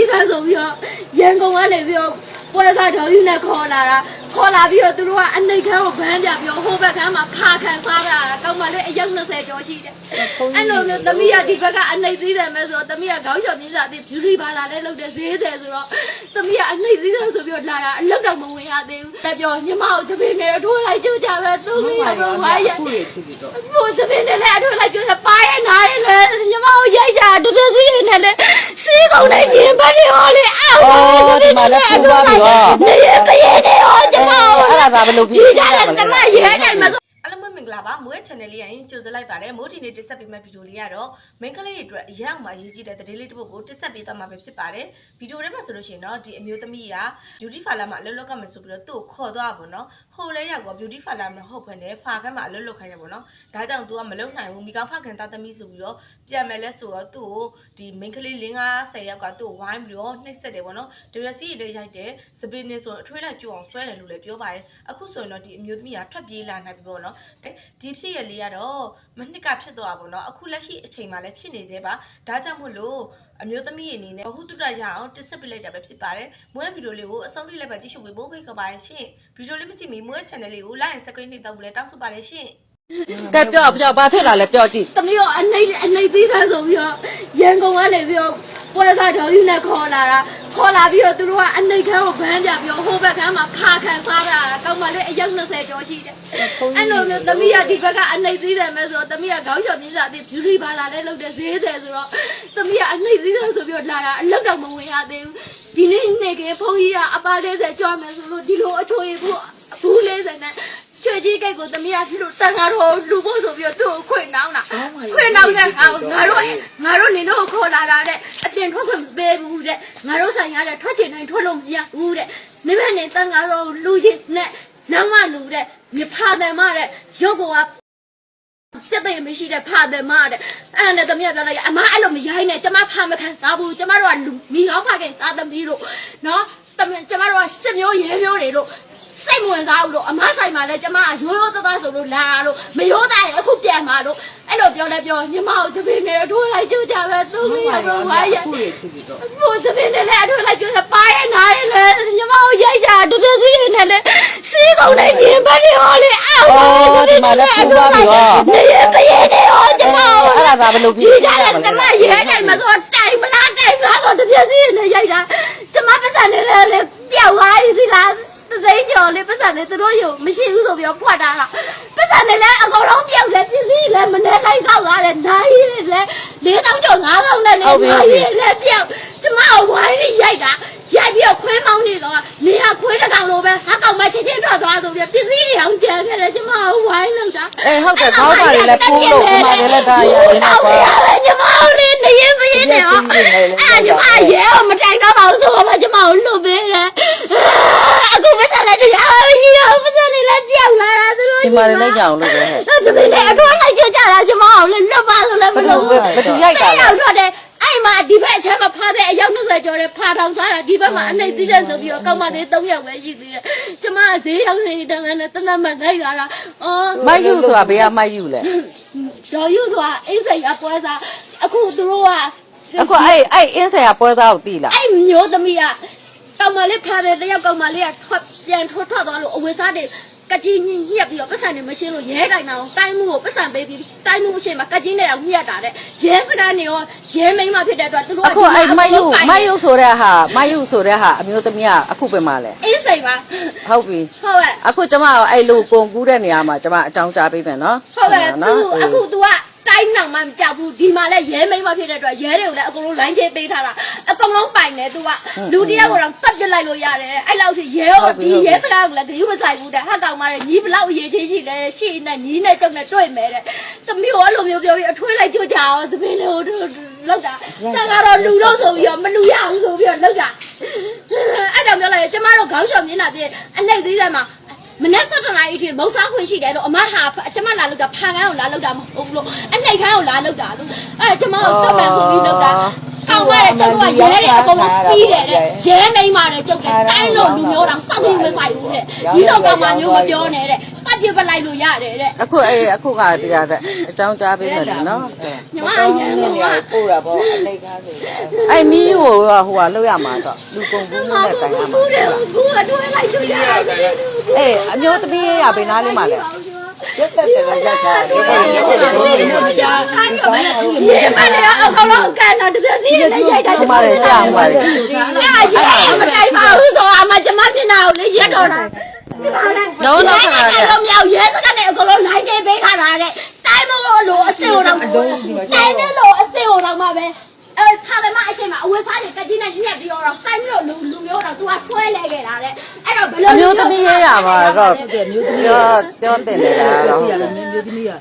သီးသန့်ဆိုပြီးတော့ရန်ကုန်ကနေပြီးတော့ ပွဲစားတော်ကြီးနဲ့ခေါ်လာတာခေါ်လာပြီးတော့သူတို့ကအနှိတ်ခမ်းကိုဗန်းပြပြီးတော့ဟိုဘက်ခမ်းမှာဖာခံစားတာကောင်းမလေးအယောက်20ကျော်ရှိတယ်အဲ့လိုမျိုးသမီးကဒီဘက်ကအနှိတ်သီးတယ်မဲ့ဆိုတော့သမီးကခေါင်းလျှော်မြင်းစာတိ beauty ဘာလာလဲလုပ်တယ်ဈေးတယ်ဆိုတော့သမီးကအနှိတ်သီးတယ်ဆိုပြီးတော့လာတာအလောက်တော့မဝင်ရသေးဘူးတက်ပြောညီမကိုတပင်းနဲ့အထိုးလိုက်ကြွကြပဲသမီးကတော့ဝါရခုရဖြစ်ပြီးတော့ဘိုးသမီးနဲ့လည်းအထွေလိုက်ကြည့်ပါရဲ့နားရဲ့လေညီမကိုရိုက်ကြတပြည့်စီးနဲ့လည်းစီးကုန်နေရင်ဘာတွေဟောလေအောက်နေရပရဲ့နေဟောကျမအဲ့ဒါသာဘယ်လိုဖြစ်ဒီရကြမတယ်လဲကျမရဲတိုင်းမှာအားလုံးပဲမင်္ဂလာပါမိုးရဲ့ channel လေးရင်ကြိုဆိုလိုက်ပါတယ်မိုးဒီနေ့တက်ဆက်ပေးမယ့်ဗီဒီယိုလေးကတော့ main ကလေးတွေအတွက်အရန်အောင်မှရေးကြည့်တဲ့သတင်းလေးတစ်ပုဒ်ကိုတက်ဆက်ပေးသွားမှာပဲဖြစ်ပါတယ်ဗီဒီယိုထဲမှာဆိုလို့ရှိရင်တော့ဒီအမျိုးသမီးက beauty parlor မှာအလုပ်လုပ်ကမယ်ဆိုပြီးတော့သူ့ကိုခေါ်သွားပါဘောနော်ဟိုလဲရောက်တော့ beauty parlor မှာဟုတ်ဖွင့်တယ်ဖာခန်းမှာအလုပ်လုပ်ခိုင်းတယ်ပေါ့နော်ဒါကြောင့် तू ကမလုပ်နိုင်ဘူးမိကောင်းဖခင်သားသမီးဆိုပြီးတော့ပြန်မယ်လဲဆိုတော့သူ့ကိုဒီ main ကလေး၄50ရောက်ကသူ့ကိုဝိုင်းပြီးတော့နှိပ်စက်တယ်ပေါ့နော် WC တွေရိုက်တယ်စပင်းနေဆိုအထွေးလိုက်ကြွအောင်ဆွဲတယ်လို့လည်းပြောပါတယ်အခုဆိုရင်တော့ဒီအမျိုးသမီးကထွက်ပြေးလာနိုင်ပြီပေါ့နော်ဒီဖြစ်ရလေးကတော့မနှစ်ကဖြစ်သွားပါပေါ့နော်အခုလက်ရှိအချိန်မှာလည်းဖြစ်နေသေးပါဒါကြောင့်မို့လို့အမျိုးသမီးအနေနဲ့ဘ ഹു တုတရအောင်တစ်ဆက်ပြလိုက်တာပဲဖြစ်ပါတယ်မွေးဗီဒီယိုလေးကိုအဆုံးထိလိုက်ပါကြည့်ရှုပေးဖို့ဖိတ်ခေါ်ပါတယ်ရှင်ဗီဒီယိုလေးမကြည့်မီမွေး channel လေးကို like and subscribe နှိပ်တော့ဘူးလဲတောင်းဆိုပါတယ်ရှင်ကဲပြောပြောဘာဖြစ်လာလဲပြောကြည့်သမီးရောအနှိတ်အနှိတ်သီးသန့်ဆိုပြီးတော့ရန်ကုန်ကနေပြီးတော့ပွဲစားတော်ကြီးနဲ့ခေါ်လာတာ ခေါ်လာပြီးတော့သူတို့ကအနှိတ်ခမ်းကိုဗန်းပြပြီးတော့ဟိုဘက်ခမ်းမှာဖာခံစားတာကောင်းမလေးအယောက်20ကျော်ရှိတယ်အဲ့လိုမျိုးသမီးကဒီဘက်ကအနှိတ်သီးတယ်မဲ့ဆိုတော့သမီးကခေါင်းလျှော်မြင်းစာတိ beauty ဘာလာလဲလုပ်တယ်ဈေးတယ်ဆိုတော့သမီးကအနှိတ်သီးတယ်ဆိုပြီးတော့လာတာအလောက်တော့မဝင်ရသေးဘူးဒီနေ့နေကဘုန်းကြီးကအပါ40ကျော်မယ်ဆိုလို့ဒီလိုအချိုရဘူးဘူး40နဲ့ ချွေကြီးကိတ်ကိုသမီးကဒီလိုတန်ဃာတော်လူဖို့ဆိုပြီးတော့သူ့ကိုခွင့်နောင်းတာခွင့်နောင်းတဲ့အခါကိုငါတို့ငါတို့နေတော့ခေါ်လာတာတဲ့အပြင်ထွက်ခွင့်မပေးဘူးတဲ့ငါတို့ဆိုင်ရတဲ့ထွက်ချင်တိုင်းထွက်လို့မရဘူးတဲ့နိဗ္ဗာန်နဲ့တန်ဃာတော်လူချင်းနဲ့နောက်မှလူတဲ့မြဖာတယ်မတဲ့ရုပ်ကောစက်သိမ်းမရှိတဲ့ဖာတယ်မတဲ့အဲ့နဲ့သမီးကပြောလိုက်အမအဲ့လိုမရိုင်းနဲ့ကျမဖာမခံစားဘူးကျမတို့ကလူမိကောင်းဖခင်သားသမီးတို့နော်တမကျမတို့ကစစ်မျိုးရဲမျိုးတွေတို့ စိတ်မဝင်စားဘူးလို့အမဆိုင်မှာလဲကျမကရိုးရိုးသားသားဆိုလို့လာလို့မရိုးသားရင်အခုပြန်มาလို့အဲ့လိုပြောလဲပြောညီမကိုသပင်းနဲ့အထိုးလိုက်ကြကြပဲသူမရတော့ဝါရခုရဖြစ်ပြီးတော့ဘိုးသပင်းနဲ့လည်းအထိုးလိုက်ကြတယ်ပါရဲ့နားရဲ့လေညီမကိုရိုက်ကြတပြည့်စီးနဲ့လည်းစီးကုန်နေရင်ဘာတွေဟောလဲအောက်နေရပရဲ့နေဟောကျမအဲ့ဒါသာဘယ်လိုဖြစ်ဒီရကြမတယ်လဲကျမရဲတိုင်းမှာဆိုတိုင်မလားတိုင်မလားဆိုတပြည့်စီးနဲ့ရိုက်တာကျမပတ်စံနဲ့လည်းပျောက်သွားပြီဒီလား သိန်းကျော်လေးပတ်စံနဲ့သူတို့ယုံမရှိဘူးဆိုပြီးတော့ဖွက်တာကပတ်စံနဲ့လည်းအကုန်လုံးပျောက်တယ်ပစ္စည်းလည်းမနေလိုက်ကောက်သွားတယ်နိုင်လည်း၄တောင်းကျော်၅တောင်းနဲ့လည်းနိုင်လည်းပျောက်ကျမကဝိုင်းပြီးရိုက်တာရိုက်ပြီးတော့ခွေးမောင်းနေတော့နေရခွေးတစ်တောင်လိုပဲဟာကောင်မချင်းချင်းထွက်သွားဆိုပြီးပစ္စည်းတွေအောင်ကျန်ခဲ့တယ်ကျမကဝိုင်းလောက်တာအေးဟုတ်တယ်ခေါင်းပါလေလည်းပိုးလို့ဒီမှာလည်းဒါရဒီမှာကွာကျမတို့ နရင်မရင်နဲ့ရောအဲ့ကျမရဲအောင်မတိုက်တော့ပါဘူးဆိုတော့ကျမကိုလွတ်ပေးတယ်အခုပစံလိုက်တယ်အာမကြီးတော့ပစံနေလဲပြောက်လာတာဆိုလို့ဒီမှာလည်းကြောင်လို့ပဲဟဲ့တပည့်လည်းအထွန်းလိုက်ကြတာကျမကိုလည်းလွတ်ပါဆိုလည်းမလွတ်ဘူးမတူလိုက်တာတော့တယ်အဲ့မှာဒီဘက်အချမ်းမဖားတဲ့အရ 90ကျော်တဲ့ဖာထောင်စားတာဒီဘက်မှာအနှိပ်စည်းတဲ့ဆိုပြီးတော့ကောက်မလေး3ယောက်ပဲရှိသေးတယ်ကျမကဈေးရောက်နေတန်းတန်းနဲ့တနတ်မှလိုက်လာတာအော်မိုက်ယူဆိုတာဘယ်ကမိုက်ယူလဲဒေါ်ယူဆိုတာအိတ်ဆိုင်အပွဲစားအခုသူတို့ကအခုအဲ့အဲ့အင်းဆိုင်ကပွဲသားကိုတီးလားအဲ့မျိုးသမီးကကောင်မလေးဖာတယ်တယောက်ကောင်မလေးကထွက်ပြန်ထွက်ထွက်သွားလို့အဝေစားတယ် ကကြီးညက်ပြီးတော့ပတ်စံနေမရှင်းလို့ရဲတိုင်အောင်တိုင်းမှုကိုပတ်စံပေးပြီးတိုင်းမှုအချိန်မှာကကြီးနေတာညက်တာတဲ့ရဲစကားနေရောရဲမိန်းမဖြစ်တဲ့အတွက်သူတို့အခုအဲ့မိုက်ယူမိုက်ယူဆိုတဲ့ဟာမိုက်ယူဆိုတဲ့ဟာအမျိုးသမီးကအခုပဲမှလဲအိစိတ်ပါဟုတ်ပြီဟုတ်ကဲ့အခုကျမအဲ့လိုကုန်ကူးတဲ့နေရာမှာကျမအကြောင်းကြားပေးမယ်နော်ဟုတ်ကဲ့သူအခု तू က တိုင်းနောင်မှမကြောက်ဘူးဒီမှာလဲရဲမိန်းမဖြစ်တဲ့အတွက်ရဲတွေကိုလည်းအကုန်လုံးလိုင်းချေပေးထားတာအကုန်လုံးပိုင်တယ် तू ကလူတယောက်ကတော့တတ်ပြစ်လိုက်လို့ရတယ်အဲ့လောက်ထိရဲရောဒီရဲစကားကလည်းဂရုမဆိုင်ဘူးတဲ့ဟာကောင်မတဲ့ညီဘလောက်အရေးချင်းရှိလဲရှိနေညီနဲ့တုံနဲ့တွေ့မယ်တဲ့သမီးကအဲ့လိုမျိုးပြောပြီးအထွေးလိုက်ကြွကြအောင်သမီးလေးတို့လောက်တာတန်ကတော့လူလို့ဆိုပြီးတော့မလူရအောင်ဆိုပြီးတော့လောက်တာအဲ့ကြောင့်ပြောလိုက်ကျမတို့ခေါင်းလျှော်မြင်တာတဲ့အနှိမ့်သေးတယ်မှာ မနေ့စက်တနာအထိမုတ်စားခွင့်ရှိတယ်လို့အမဟာကျမလာလောက်တာဖန်ကန်းကိုလာလောက်တာမဟုတ်ဘူးလို့အနှိတ်ခမ်းကိုလာလောက်တာလို့အဲကျမကိုတတ်မှန်ဆိုပြီးလောက်တာကောင်းပါတယ်ကျမကရဲတယ်အကုန်လုံးပြီးတယ်တဲ့ရဲမိန်ပါတယ်ကျုပ်တယ်တိုင်းလို့လူမျိုးတောင်စောက်ပြီးမဆိုင်ဘူးတဲ့ဒီတော့ကောင်မမျိုးမပြောနဲ့တဲ့ ပတ်ပြစ်ပလိုက်လို့ရတယ်တဲ့အခုအေးအခုကတရားတဲ့အကြောင်းကြားပေးမယ်လေနော်ညီမရန်ကုန်ကပို့တာပေါ့အလိုက်ကားဆိုတာအဲ့မီးကိုဟိုကလောက်ရမှာတော့လူကုန်ကူးနဲ့တိုင်ရမှာဘူးတယ်ဘူးကတွဲလိုက်လို့ရတယ်အေးအမျိုးသမီးရဘေးနားလေးမှာလေ ရက်သက်တယ်ရက်တာတယ်ရေမနေအကောင်လုံးကန်တော့တပြစီနဲ့ရိုက်တာဟိုမှာလေကြာဟိုမှာလေအဲ့ရေမတိုင်ပါဘူးဆိုအမကျမမျက်နှာကိုလေရက်တော့တာလုံးလုံးခဏလေတော့မြောက်ရဲစကနေအကောင်လုံးလိုက်ကျပေးထားတာတဲ့တိုင်းမလို့အစင်တော့တိုင်းမလို့အစင်တော့မှပဲအဲခါပဲမအရှိမအဝတ်စားတွေကကြီးနဲ့ညက်ပြီးတော့တိုင်းမလို့လူလူမျိုးတော့ तू ကဆွဲလဲခဲ့တာတဲ့ အဲ့တော့ဘယ်လိုအမျိုးသမီးရရမှာတော့ပြောပြောတင်နေတာတော့မျိုးသမီးက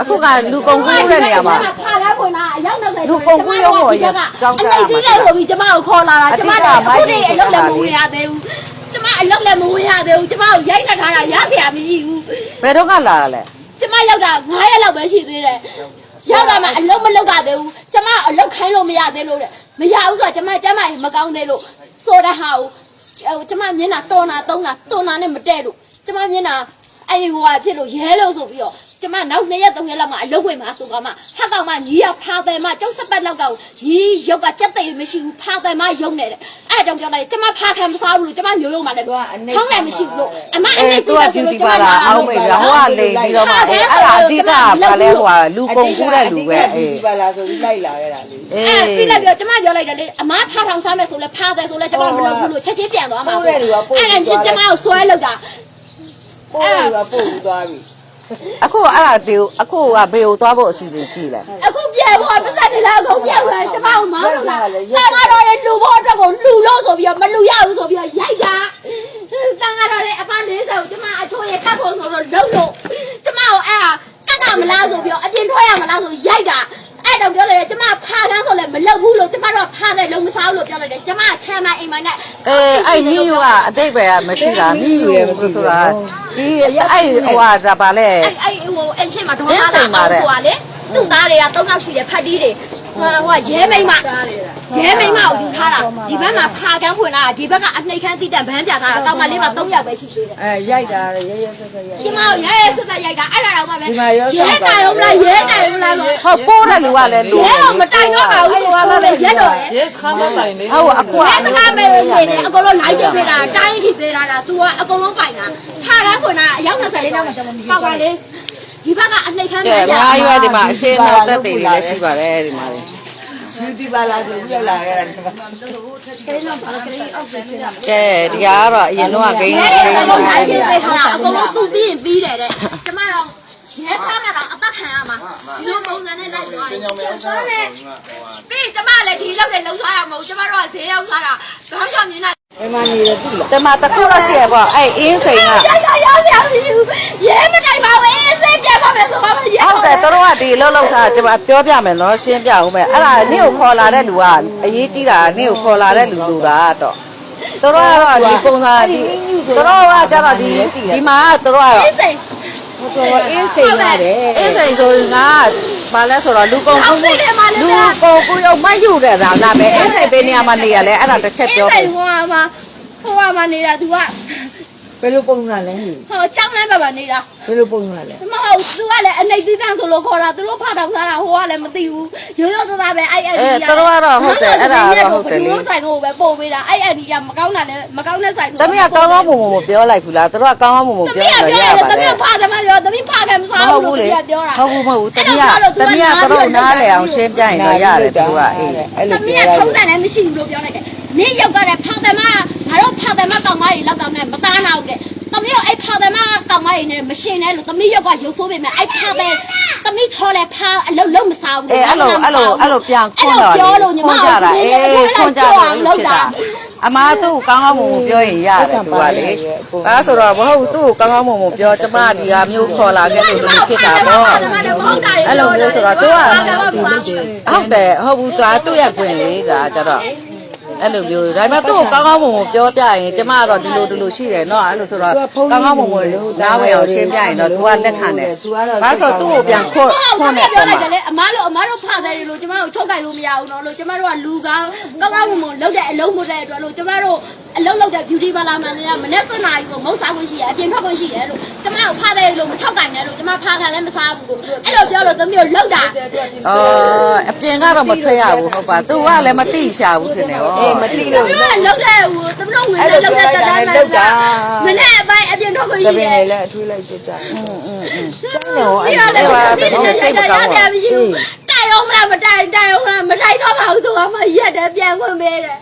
အခုကလူကုန်ကူးတဲ့နေရာမှာဖာလဲခွန်တာအရောက်90လူကုန်ကူးရောပေါ့ရောကြောင်းကြရမှာအဲ့ဒီလေဆိုပြီးကျမကိုခေါ်လာတာကျမတို့အခုတည်းအလုပ်လည်းမဝင်ရသေးဘူးကျမအလုပ်လည်းမဝင်ရသေးဘူးကျမကိုရိုက်နှက်ထားတာရစရာမရှိဘူးဘယ်တော့ကလာလဲကျမရောက်တာ9ရက်လောက်ပဲရှိသေးတယ်ရောက်တာမှအလုပ်မလုပ်ရသေးဘူးကျမအလုပ်ခိုင်းလို့မရသေးလို့တဲ့မရဘူးဆိုတော့ကျမကျမမကောင်းသေးလို့ဆိုတဲ့ဟာကို ဟိုကျမမျက်နှာတော်နာတုံးတာတော်နာနဲ့မတည့်လို့ကျမမျက်နှာအဲ့ဒီဟိုဟာဖြစ်လို့ရဲလို့ဆိုပြီးတော့ ကျမနောက်2ရက်3ရက်လောက်မှအလုပ်ဝင်မှာဆိုတော့မှဟက်ကောင်မှညီရဖာတယ်မှကျုပ်စပတ်လောက်တော့ညီရုပ်ကစက်သိမရှိဘူးဖာတယ်မှရုံနေတယ်အဲ့ဒါကြောင့်ပြောလိုက်ကျမဖာခံမစားဘူးလို့ကျမမျိုးလုံးမှလည်းထောင်းလည်းမရှိဘူးလို့အမအအေးနဲ့သူကဒီဒီပါလာအောင်မေးပြဟိုကလိန်ပြီးတော့မှအေးအဲ့ဒါအဓိကကလည်းဟိုကလူကုန်ကူးတဲ့လူပဲအေးဒီပါလားဆိုပြီးလိုက်လာခဲ့တာလေအေးအဲ့ပြီးလိုက်ပြောကျမပြောလိုက်တယ်လေအမားဖာထောင်စားမယ်ဆိုလဲဖာတယ်ဆိုလဲကျမမလုပ်ဘူးလို့ချက်ချင်းပြန်သွားမှာအဲ့ဒါကျမကိုဆွဲလောက်တာပို့တယ်ကပို့ပြီးသွားပြီ အခုအဲ့ဒါဒီအခုကဘေကိုသွားဖို့အစီအစဉ်ရှိလဲအခုပြန်ဖို့ပတ်စံနေလားအကုန်ပြန်သွားကျမကိုမောင်းလို့လားတန်ကတော့လေလူဖို့အတွက်ကိုလူလို့ဆိုပြီးတော့မလူရဘူးဆိုပြီးတော့ရိုက်တာတန်ကတော့လေအပ40ကိုကျမအချိုးရကတ်ဖို့ဆိုတော့လုံလို့ကျမကိုအဲ့ဒါကတ်တာမလားဆိုပြီးတော့အပြင်ထွက်ရမလားဆိုရိုက်တာအဲ့တော့ပြော မလုပ်ဘူးလို့ကျမတို့ဖာတယ်လုံးမစားဘူးလို့ပြောလိုက်တယ်ကျမချမ်းမအိမ်မနဲ့အေးအဲ့မီယူကအတိတ်ပဲမရှိတာမီယူဆိုတာဒီအဲ့ဟိုဟာဒါပါလေအဲ့အဲ့ဟိုအင်ချင်းမှာဒေါ်လာတာဟိုကလေ သူ့သားတွေက၃ယောက်ရှိတယ်ဖတ်တီးတွေဟိုဟိုရဲမိမရဲမိမကိုယူထားတာဒီဘက်မှာဖာကန်းဖွင့်လာဒီဘက်ကအနှိတ်ခမ်းတိတက်ဗန်းပြထားတာတောင်မလေးမှာ၃ယောက်ပဲရှိသေးတယ်အဲရိုက်တာရဲရဲဆက်ဆက်ရိုက်ဒီမှာရဲရဲစစ်စစ်ရိုက်တာအဲ့ဒါတော့မှပဲဒီမှာရောရဲတိုင်အောင်မလားရဲတိုင်အောင်မလားဆိုဟုတ်ပိုးတဲ့လူကလည်းလူရဲတော့မတိုင်တော့ပါဘူးဆိုတော့မှပဲရက်တော့တယ်ရဲစခါမတိုင်လေဟုတ်အခုကရဲစကားမဲ့နေတယ်အကုန်လုံးလိုက်ချိန်ပေးတာတိုင်းအထိပေးတာလား तू ကအကုန်လုံးပိုင်တာဖာကန်းဖွင့်တာအယောက်20လေးတော့ပေါက်ပါလေ ဒီဘက်ကအနှိတ်ခမ်းကဲအများကြီးပဲဒီမှာအရှင်းနောက်သက်တွေလည်းရှိပါတယ်ဒီမှာလေဒီဒီပါလားဆိုပြီးလာခဲ့တာဒီမှာကဲဒီကတော့အရင်တော့ဂိမ်းရဲဂိတွေမ်းအကုန်လုံးလိုက်ချင်းပေးထားတာအကုန်လုံးသူ့ပြီးရင်ပြီးတယ်တဲ့ကျမတော့ရဲသားမှာတော့အသက်ခံရမှာဒီလိုပုံစံနဲ့လိုက်သွားတယ်ဟုတ်တယ်ပြီးကျမလည်းဒီလောက်နဲ့လှုပ်သွားတာမဟုတ်ကျမတို့ကဈေးရောက်သွားတာဘာမှမြင်တာ ဘယ်မှာနေရသူ့လားဒီမှာတစ်ခုတော့ရှိရပေါ့အဲ့အင်းစိန်ကရိုက်တာရောက်ရမရှိဘူးရဲမတိုင်ပါဘူးအေးစိတ်ပြပါမယ်ဆိုတော့ရဲဟုတ်တယ်တို့ကဒီလှုပ်လှုပ်စားကျွန်မပြောပြမယ်နော်ရှင်းပြဦးမယ်အဲ့ဒါနေ့ကိုခေါ်လာတဲ့လူကအရေးကြီးတာနေ့ကိုခေါ်လာတဲ့လူလူတာတော့တို့ကတော့ဒီပုံစံဒီတို့ကကြတော့ဒီဒီမှာတို့ကတော့အေးစိတ်ဟိုတော့အေးစိန်ရတယ်အင်းစိန်ဆိုရင်က ဘာလဲဆိုတော့လူကုန်ကူလူကုန်ကူရုံမယူတဲ့ဒါနာပဲအင်းစိန်ပေးနေရမှာနေရလဲအဲ့ဒါတစ်ချက်အေးပြောစိတယ်တ်ဟိုမှာဟိုမှာနေတာ तू က ဘယ်လိုပုံစံလဲဟိုကြောင်းလဲပါပါနေတာဘယ်လိုပုံစံလဲမဟုတ်သူကလည်းအနေသီးသန့်ဆိုလို့ခေါ်တာသူတို့ဖတ်တော့စားတာဟိုကလည်းမသိဘူးရိုးရိုးသားသားပဲအဲ့အဲ့ဒီဆိုင်ကိုပဲပို့ပေးတာအဲ့အဲ့ဒီကမကောင်းတာလည်းမကောင်းတဲ့ဆိုင်တမီးကကောင်းကောင်းမွန်မွန်မပြောလိုက်ဘူးလားတို့ကကောင်းကောင်းမွန်မွန်တပြောမီးကလို့ပြောရတယ်ပါတမီးလေကဖာတယ်မပြောတမီးဖာတယ်မစားမဘူးဟုတ်ဘူးလို့လေပြောတာဟုတ်ဘူးမဟုတ်ဘူးတမီးကတမီးကတော့နားလေအောင်ရှင်းပြရင်တော့ရတယ်သူကအေးအဲ့တလိုမီးပြောကရထုံးတယ်လည်းမရှိဘူးလို့ပြောလိုက်တယ်နင်းရောက်ကြတဲ့ဖာတယ်မငါတို့ဖာတယ်မ ကောင်မကြီးလောက်တော့နဲ့မသားနာဘူးတဲ့တမီးကအဲ့ဖာတယ်မကောင်မကြီးနဲ့မရှင်နဲ့လို့တမီးရောက်ကရုပ်ဆိုးပေမဲ့အဲ့ဖာတယ်တမီးချော်လဲဖာအလုံးလုံးမစားဘူးအေးအဲ့လိုအဲ့လိုအဲ့လိုပြန်ခွန်းတော့ပြောလို့ညီမခွန်းကြတာအေးခွန်းကြတာဖြစ်တာအမားသူ့ကောင်းကောင်းမွန်မွန်ပြောရင်ရတယ်သူကလေအဲဆိုတော့မဟုတ်သူ့ကောင်းကောင်းမွန်မွန်ပြောကျမဒီကမျိုးခေါ်လာခဲ့လို့ဒီဖြစ်တာပေါ့အဲ့လိုမျိုးဆိုတော့သူကဟုတ်တယ်ဟုတ်ဘူးသူကသူ့ရဲ့ခွင့်လေးကကြတော့ အဲ့လိုမျိုးဒါပေမဲ့သူ့ကိုကောင်းကောင်းမွန်မွန်ပြောပြရင်ကျမကတော့ဒီလိုဒီလိုရှိတယ်နော်အဲ့လိုဆိုတော့ကောင်းကောင်းမွန်မွန်နားဝင်အောင်ရှင်းပြရင်တော့သူကလက်ခံတယ်ဘာလို့ဆိုသူ့ကိုပြန်ခွတ်ခွတ်နေတယ်မှာအမားတို့အမားတို့ဖာတယ်လို့ကျမတို့ချုပ်ကင်လို့မရဘူးနော်လို့ကျမတို့ကလူကောင်းကောင်းမွန်မွန်လုပ်တဲ့အလုံးမတဲ့အတွက်လို့ကျမတို့အလုပ်လုပ်တဲ့ beauty parlor မှာနေရမနေ့စနေကြီးကိုမုတ်စားခွင့်ရှိရအပြင်ထွက်ခွင့်ရှိတယ်လို့ကျမကိုဖားတယ်လို့မချောက်တိုင်နဲ့လို့ကျမဖားခံလည်းမစားဘူးကိုအဲ့လိုပြောလို့သမီးကိုလောက်တာအော်အပြင်ကတော့မထွက်ရဘူးဟုတ်ပါသူကလည်းမသိရှာဘူးထင်တယ်ဩအေးမသိလို့သမီးကလောက်တဲ့ဟိုသမီးတို့ဝင်လောက်တဲ့တန်းတန်းကမနေ့အပိုင်းအပြင်ထွက်ခွင့်ရှိတယ်လည်းလည်းအထူးလိုက်ကြကြအင်းအင်းအင်းကျန်တော့အဲ့ဒါကတော့စိတ်မကောင်းဘူးတိုက်အောင်မလားမတိုက်တိုက်အောင်လားမတိုက်တော့ပါဘူးသူကမှရက်တယ်ပြန်ခွင့်ပေးတယ်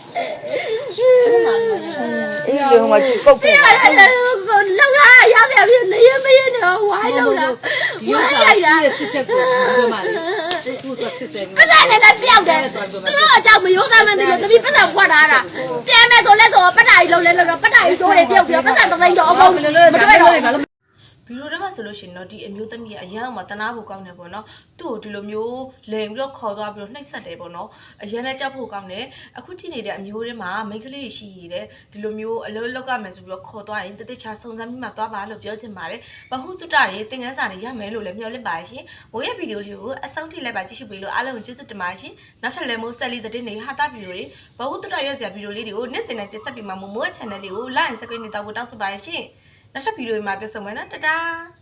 အေးရောမပုတ်ဒီခဲ့တော့လည်းလောက်တာရတယ်ပြနေရမရနေဝိုင်းလောက်တာဝိုင်းလိုက်တာစစ်ချက်ကိုပြောမှလေသူ့အတွက်စစ်စစ်ပစံနဲ့ပြောက်တယ်သူတို့အကြောင်းမရိုးသားမှန်းသိလို့တတိပစံဖွက်ထားတာပြန်မဲ့ဆိုလဲဆိုပတ္တာကြီးလုံးလဲလို့ပတ္တာကြီးကျိုးတွေပြုတ်ပြီးပစံတသိန်းတော့အကုန်မတွေ့တော့ ဗီဒီယိုထဲမှာဆိုလို့ရှိရင်တော့ဒီအမျိုးသမီးကအရန်အောင်မတနာဖို့ကောင်းတယ်ပေါ့နော်သူ့ကိုဒီလိုမျိုးလိန်ပြီးတော့ခေါ်သွားပြီးတော့နှိပ်စက်တယ်ပေါ့နော်အရန်လည်းကြောက်ဖို့ကောင်းတယ်အခုကြည့်နေတဲ့အမျိုးထဲမှာမိန်းကလေးရှိရတဲ့ဒီလိုမျိုးအလုံးလောက်ကမယ်ဆိုပြီးတော့ခေါ်သွားရင်တတိချာစုံစမ်းပြီးမှသွားပါလို့ပြောချင်ပါတယ်ဘဟုတုတတွေသင်ခန်းစာတွေရမယ်လို့လည်းမျှော်လင့်ပါတယ်ရှင်မိုးရဲ့ဗီဒီယိုလေးကိုအဆုံးထိလိုက်ပါကြည့်ရှုပေးလို့အားလုံးကိုကျေးဇူးတင်ပါတယ်ရှင်နောက်ထပ်လည်းမိုးဆက်လီတဲ့နေဟာတာဗီဒီယိုတွေဘဟုတုတရစရာဗီဒီယိုလေးတွေကိုနေ့စဉ်နဲ့တင်ဆက်ပေးမှာမိုးရဲ့ channel လေးကို like and subscribe နဲ့တောက်ဖို့တောင်းဆိုပါရရှင် နောက်ထပ်ဗီဒီယိုမှာပြန်ဆုံမယ်နော်တတား